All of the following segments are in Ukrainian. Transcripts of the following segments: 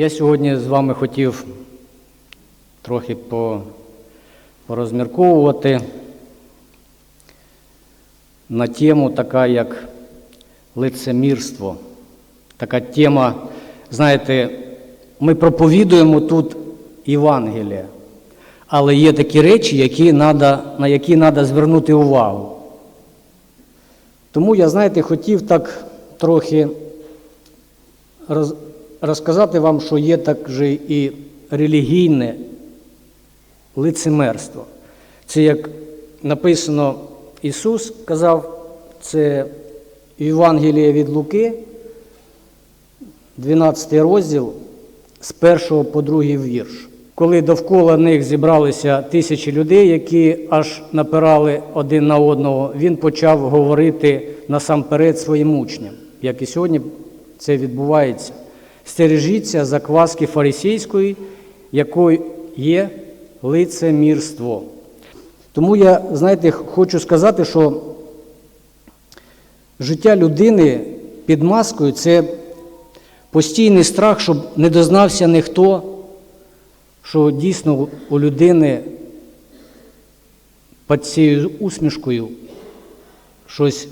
Я сьогодні з вами хотів трохи порозмірковувати на тему така, як лицемірство. Така тема, знаєте, ми проповідуємо тут Євангелія, але є такі речі, які надо, на які треба звернути увагу. Тому я, знаєте, хотів так трохи роз, розказати вам, що є також і релігійне лицемерство. Це як написано Ісус казав, це Євангеліє від Луки, 12 розділ з 1 по 2 вірш. Коли довкола них зібралися тисячі людей, які аж напирали один на одного, він почав говорити насамперед своїм учням, як і сьогодні це відбувається. Стережіться закваски фарисійської, якою є лицемірство. Тому я, знаєте, хочу сказати, що життя людини під маскою це постійний страх, щоб не дознався ніхто, що дійсно у людини під цією усмішкою щось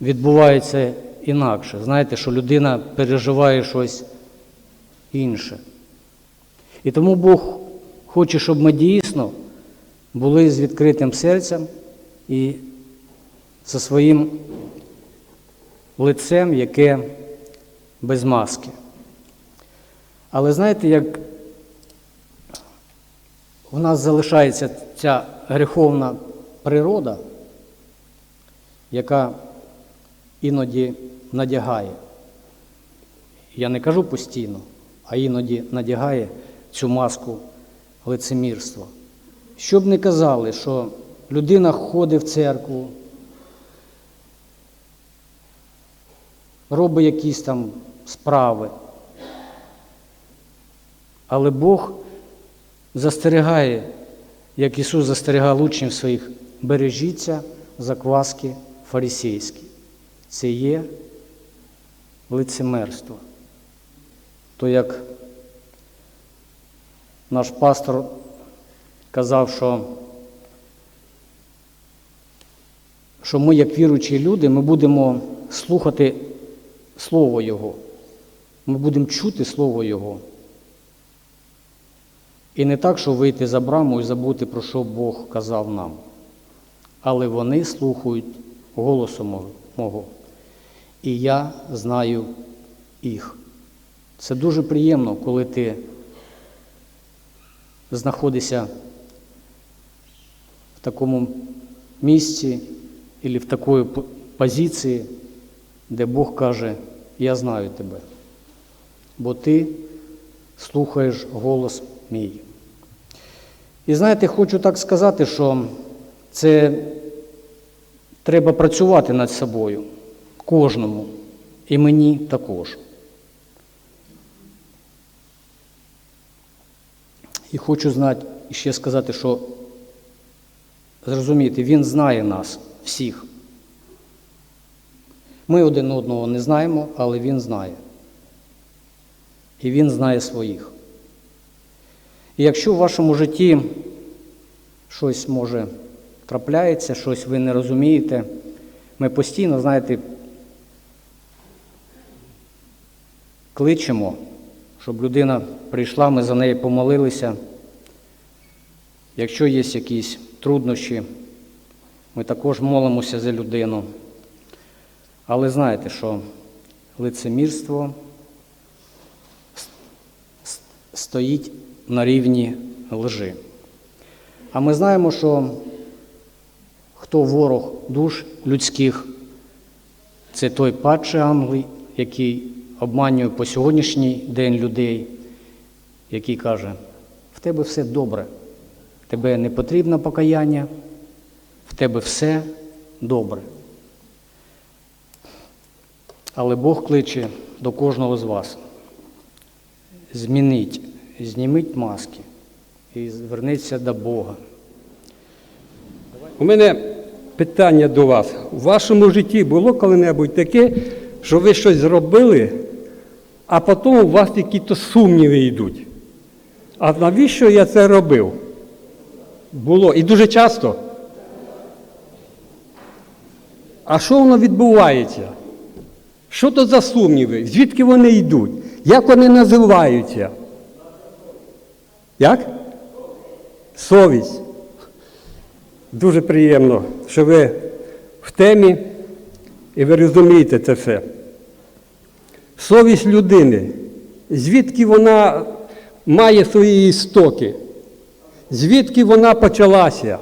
відбувається інакше. Знаєте, що людина переживає щось інше. І тому Бог хоче, щоб ми дійсно були з відкритим серцем і зі своїм лицем, яке без маски. Але знаєте, як в нас залишається ця гріховна природа, яка іноді надягає. Я не кажу постійно, а іноді надягає цю маску лицемірства. Щоб не казали, що людина ходить в церкву, робить якісь там справи. Але Бог застерігає, як Ісус застерігав учнів своїх, бережіться закваски фарисейські. Це є лицемерство. То як наш пастор казав, що, що ми, як віруючі люди, ми будемо слухати Слово Його. Ми будемо чути Слово Його. І не так, що вийти за браму і забути, про що Бог казав нам. Але вони слухають голосу мого-. І я знаю їх. Це дуже приємно, коли ти знаходишся в такому місці або в такої позиції, де Бог каже, я знаю тебе, бо ти слухаєш голос мій. І знаєте, хочу так сказати, що це треба працювати над собою, кожному, і мені також. І хочу знати, ще сказати, що зрозуміти, Він знає нас всіх. Ми один одного не знаємо, але Він знає. І Він знає своїх. І якщо в вашому житті щось може трапляється, щось ви не розумієте, ми постійно, знаєте, кличемо, щоб людина прийшла, ми за неї помолилися. Якщо є якісь труднощі, ми також молимося за людину. Але знаєте, що лицемірство стоїть на рівні лжи. А ми знаємо, що хто ворог душ людських, це той падший ангел, який обманює по сьогоднішній день людей, який каже, в тебе все добре, тебе не потрібно покаяння, в тебе все добре. Але Бог кличе до кожного з вас. Змініть, зніміть маски і зверніться до Бога. У мене питання до вас. У вашому житті було коли-небудь таке, що ви щось зробили, а потім у вас якісь сумніви йдуть. А навіщо я це робив? Було. І дуже часто. А що воно відбувається? Що то за сумніви? Звідки вони йдуть? Як вони називаються? Як? Совість. Дуже приємно, що ви в темі і ви розумієте це все. Совість людини. Звідки вона має свої істоки? Звідки вона почалася?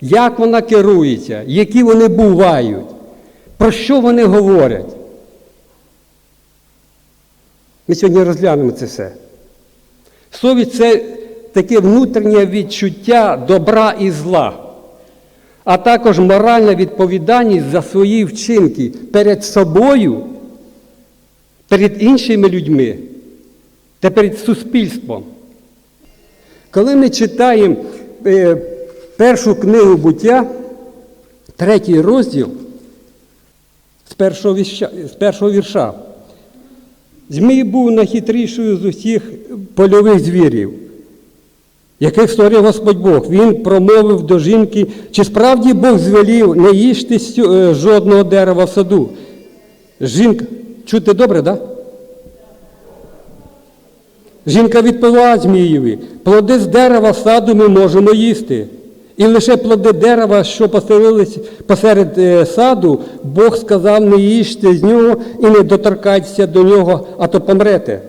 Як вона керується? Які вони бувають? Про що вони говорять? Ми сьогодні розглянемо це все. Совість це таке внутрішнє відчуття добра і зла, а також моральна відповідальність за свої вчинки перед собою, перед іншими людьми та перед суспільством. Коли ми читаємо е, першу книгу буття, третій розділ з першого вірша, з першого вірша, Змій був найхитрішою з усіх польових звірів, яких створив Господь Бог. Він промовив до жінки, чи справді Бог звелів не їжте жодного дерева в саду. Жінка, чути добре, так? Да? Жінка відповіла Змієві, плоди з дерева саду ми можемо їсти. І лише плоди дерева, що поселились посеред е, саду, Бог сказав, не їжте з нього і не доторкайтеся до нього, а то помрете.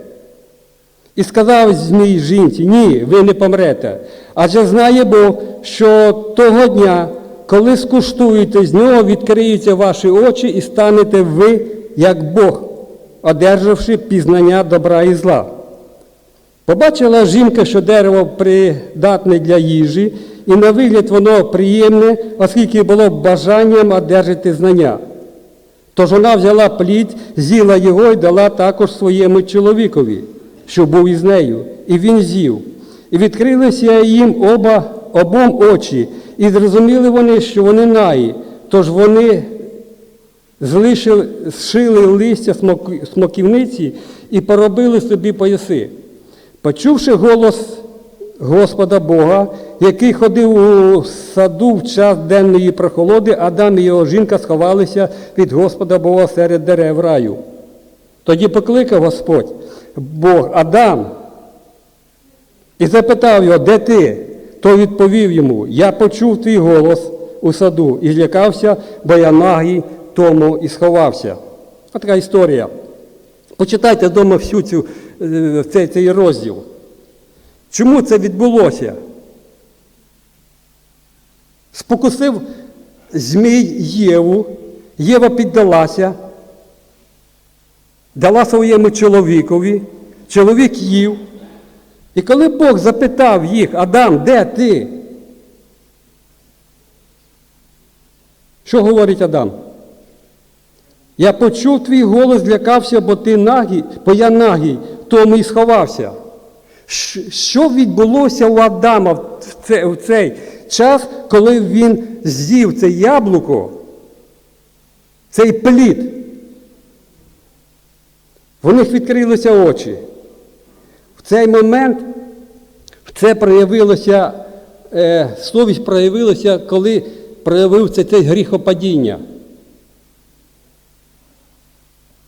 І сказав Змій жінці, ні, ви не помрете. Адже знає Бог, що того дня, коли скуштуєте з нього, відкриються ваші очі і станете ви, як Бог, одержавши пізнання добра і зла. Побачила жінка, що дерево придатне для їжі, і на вигляд воно приємне, оскільки було бажанням одержати знання. Тож вона взяла плід, з'їла його і дала також своєму чоловікові, що був із нею, і він з'їв. І відкрилися їм оба, обом очі, і зрозуміли вони, що вони наї. Тож вони зшили листя смоківниці і поробили собі пояси. Почувши голос Господа Бога, який ходив у саду в час денної прохолоди, Адам і його жінка сховалися від Господа Бога серед дерев раю. Тоді покликав Господь Бог Адам і запитав його, де ти? Той відповів йому, я почув твій голос у саду і злякався, бо я нагий, тому і сховався. Така історія. Почитайте вдома всю цю, е, цей, цей розділ. Чому це відбулося? Спокусив Змій Єву, Єва піддалася, дала своєму чоловікові, чоловік їв. І коли Бог запитав їх, Адам, де ти? Що говорить Адам? Я почув твій голос, злякався, бо ти нагий, бо я нагий, тому і сховався. Що відбулося у Адама в це- в цей час, коли він з'їв це яблуко, цей плід? В них відкрилися очі. В цей момент це проявилося, е, совість проявилася, коли проявився цей гріхопадіння.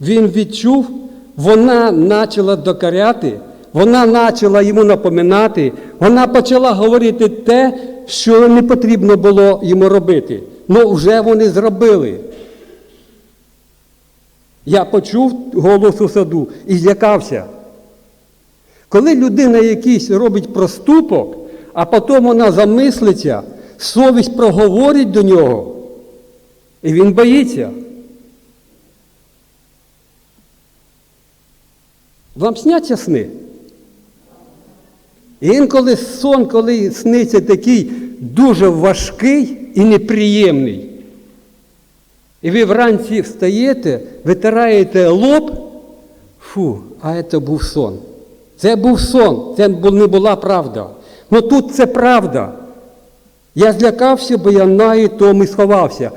Він відчув, вона почала докоряти, вона почала йому напоминати, вона почала говорити те, що не потрібно було йому робити. Ну вже вони зробили. Я почув голос у саду і злякався. Коли людина якийсь робить проступок, а потім вона замислиться, совість проговорить до нього, і він боїться. Вам сняться сни? І інколи сон, коли сниться такий дуже важкий і неприємний. І ви вранці встаєте, витираєте лоб, фу, а це був сон. Це був сон, це не була правда. Ну тут це правда. Я злякався, бо я наї тому і сховався.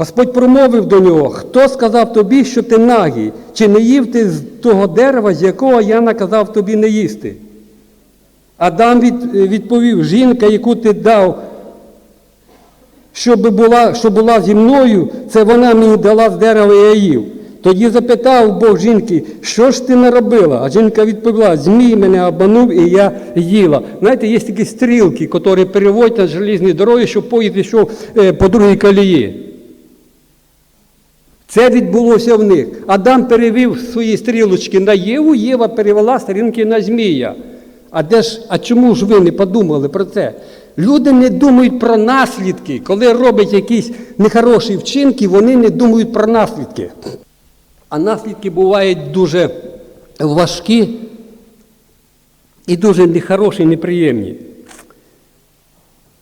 Господь промовив до нього, хто сказав тобі, що ти нагий, чи не їв ти з того дерева, з якого я наказав тобі не їсти? Адам відповів, жінка, яку ти дав, щоб була, що була зі мною, це вона мені дала з дерева я їв. Тоді запитав Бог жінки, що ж ти наробила? А жінка відповіла, змій мене обманув і я їла. Знаєте, є такі стрілки, які переводять на железній дорогі, щоб поїзд йшов е, по другій колії. Це відбулося в них. Адам перевів свої стрілочки на Єву, Єва перевела стрілки на Змія. А де ж, а чому ж ви не подумали про це? Люди не думають про наслідки. Коли роблять якісь нехороші вчинки, вони не думають про наслідки. А наслідки бувають дуже важкі і дуже нехороші, неприємні.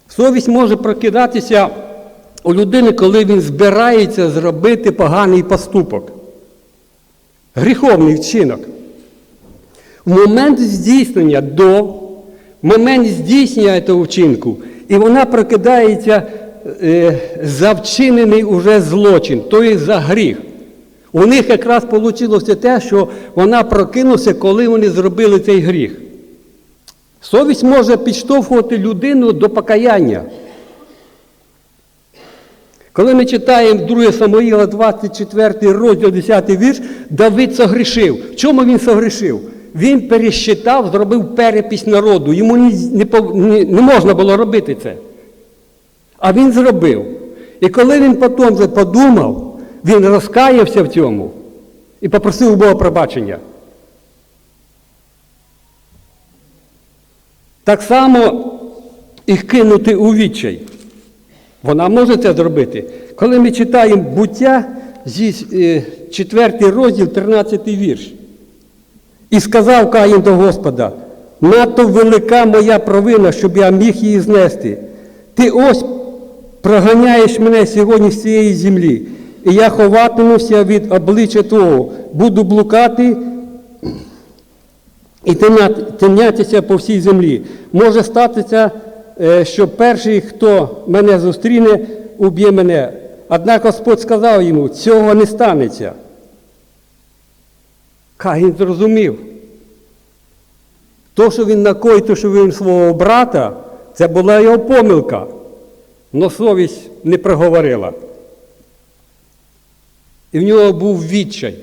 Совість може прокидатися у людини, коли він збирається зробити поганий поступок, гріховний вчинок. В момент здійснення до, в момент здійснення цього вчинку, і вона прокидається е, за вчинений уже злочин, тобто за гріх. У них якраз вийшло те, що вона прокинулася, коли вони зробили цей гріх. Совість може підштовхувати людину до покаяння. Коли ми читаємо 2 Самуїла 24 розділ 10 вірш, Давид согрішив. В чому він согрішив? Він пересчитав, зробив перепись народу. Йому не, не, не можна було робити це. А він зробив. І коли він потім вже подумав, він розкаявся в цьому і попросив Бога пробачення. Так само їх кинути у відчай. Вона може це зробити. Коли ми читаємо буття, зі, е, 4 розділ, 13 вірш. І сказав Каїн до Господа, надто велика моя провина, щоб я міг її знести. Ти ось проганяєш мене сьогодні з цієї землі, і я ховатимуся від обличчя Твого, буду блукати і тинятися по всій землі. Може статися, що перший, хто мене зустріне, уб'є мене. Однак Господь сказав йому, цього не станеться. Каїн зрозумів. То, що він накоїв, то, що він свого брата, це була його помилка. Но совість не проговорила. І в нього був відчай.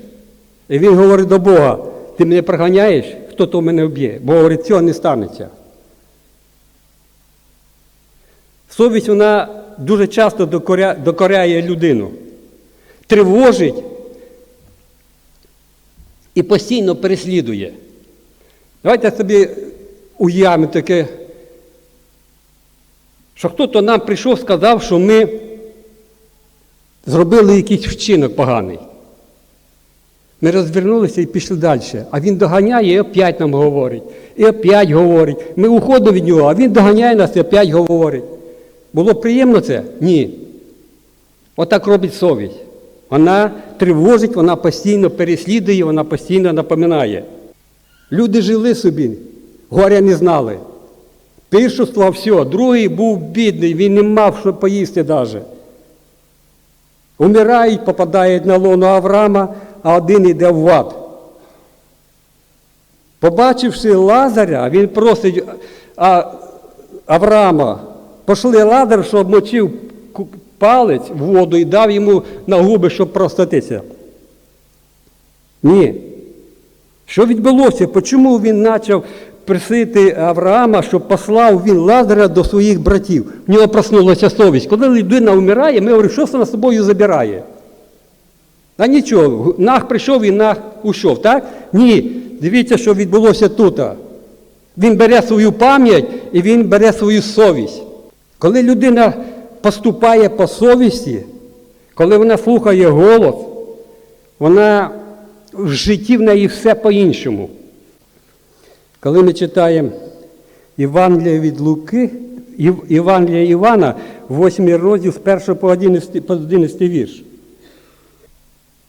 І він говорить до Бога, ти мене проганяєш, хто то мене вб'є. Бо говорить, цього не станеться. Совість вона дуже часто докоряє людину, тривожить і постійно переслідує. Давайте собі уявимо таке, що хтось нам прийшов, сказав, що ми зробили якийсь вчинок поганий. Ми розвернулися і пішли далі. А він доганяє і опять нам говорить. І опять говорить. Ми уходимо від нього, а він доганяє нас і опять говорить. Було приємно це? Ні. Отак робить совість. Вона тривожить, вона постійно переслідує, вона постійно напоминає. Люди жили собі, горя не знали. Пиршество все, другий був бідний, він не мав що поїсти навіть. Умирають, попадають на лоно Авраама, а один йде в ад. Побачивши Лазаря, він просить Авраама, пошли Лазар, щоб мочив палець в воду і дав йому на губи, щоб простатися. Ні. Що відбулося? Чому він почав просити Авраама, щоб послав він Лазаря до своїх братів? В нього проснулася совість. Коли людина вмирає, ми говоримо, що це на собою забирає? А нічого, нах прийшов і нах ушов, так? Ні. Дивіться, що відбулося тут. Він бере свою пам'ять і він бере свою совість. Коли людина поступає по совісті, коли вона слухає голос, вона в житті в неї все по-іншому. Коли ми читаємо Євангелія від Луки, Євангелія Івана, 8 розділ з 1 по 11, по 11 вірш.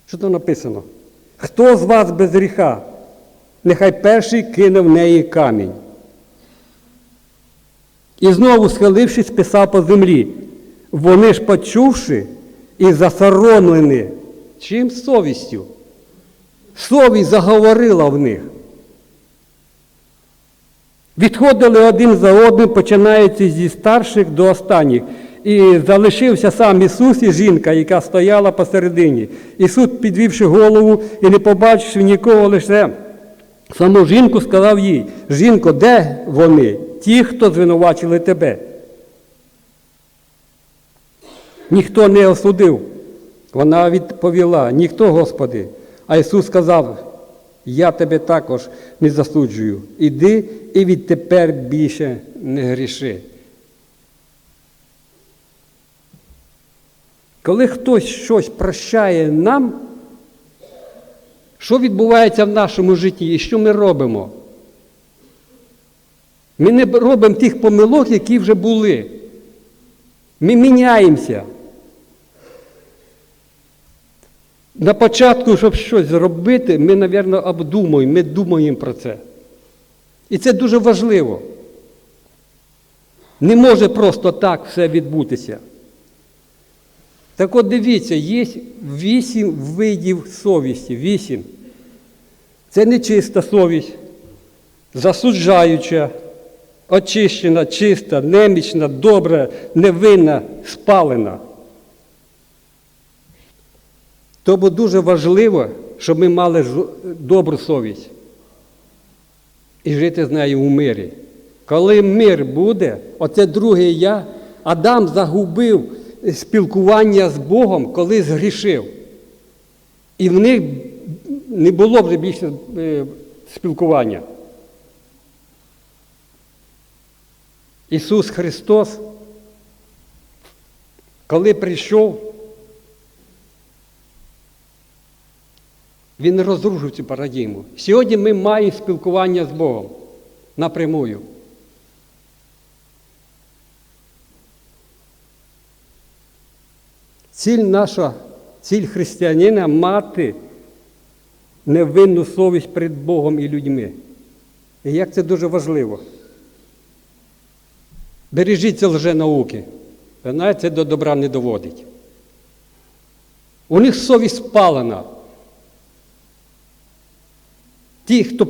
Що там написано? Хто з вас без гріха? Нехай перший кине в неї камінь. І знову, схилившись, писав по землі. Вони ж почувши, і засоромлені. Чим совістю? Совість заговорила в них. Відходили один за одним, починаючи зі старших до останніх. І залишився сам Ісус і жінка, яка стояла посередині. Ісус, підвівши голову і не побачивши нікого, лише саму жінку, сказав їй: Жінко, де вони? Ті, хто звинувачили тебе. Ніхто не осудив. Вона відповіла: ніхто, Господи. А Ісус сказав: Я тебе також не засуджую. Іди і відтепер більше не гріши. Коли хтось щось прощає нам, що відбувається в нашому житті і що ми робимо? Ми не робимо тих помилок, які вже були. Ми міняємося. На початку, щоб щось зробити, ми, мабуть, обдумуємо, ми думаємо про це. І це дуже важливо. Не може просто так все відбутися. Так от дивіться, є вісім видів совісті. Вісім. Це нечиста совість, засуджаюча, очищена, чиста, немічна, добра, невинна, спалена. Тому дуже важливо, щоб ми мали добру совість і жити з нею у мирі. Коли мир буде, оце друге я, Адам загубив спілкування з Богом, коли згрішив. І в них не було вже більше е, спілкування. Ісус Христос, коли прийшов, Він розрушив цю парадігму. Сьогодні ми маємо спілкування з Богом напрямую. Ціль наша, ціль християнина мати невинну совість перед Богом і людьми. І як це дуже важливо. Бережіться лженауки. Ви знаєте, це до добра не доводить. У них совість спалена. Ті, хто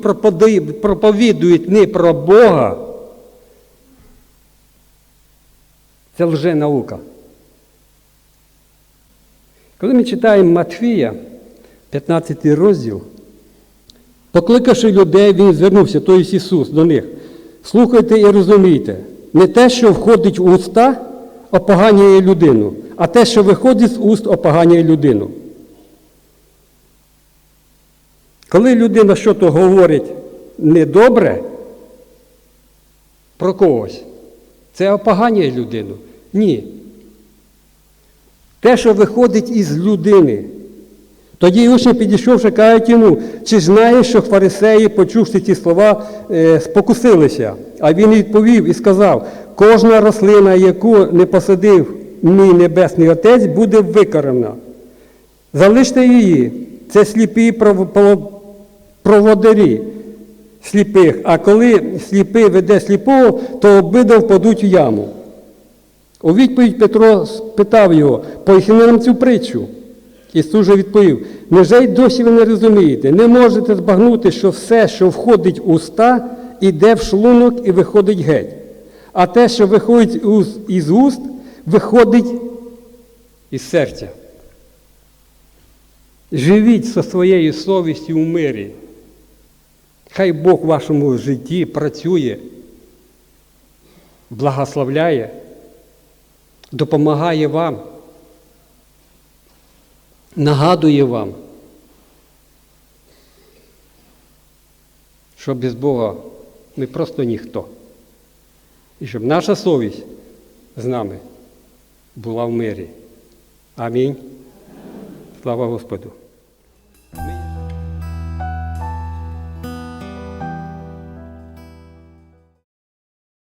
проповідують не про Бога, це лженаука. Коли ми читаємо Матфія, 15 розділ, покликавши людей, він звернувся, тобто Ісус, до них. Слухайте і розумійте, не те, що входить в уста, опоганює людину, а те, що виходить з уст, опоганює людину. Коли людина щось говорить недобре про когось, це опоганює людину? Ні. Те, що виходить із людини. Тоді учні, підійшовши, кажуть йому, чи знаєш, що фарисеї, почувши ці слова, е, спокусилися? А він відповів і сказав: кожна рослина, яку не посадив мій небесний отець, буде викорена. Залиште її. Це сліпі пров- пров- проводарі сліпих. А коли сліпий веде сліпого, то обидва впадуть в яму. У відповідь Петро спитав його, поясни нам цю притчу. Ісус же відповів, невже й досі ви не розумієте, не можете збагнути, що все, що входить в уста, іде в шлунок і виходить геть. А те, що виходить із уст, виходить із серця. Живіть зі своєю совістю у мирі. Хай Бог в вашому житті працює, благословляє, допомагає вам, нагадує вам, що без Бога ми просто ніхто. І щоб наша совість з нами була в мирі. Амінь. Слава Господу.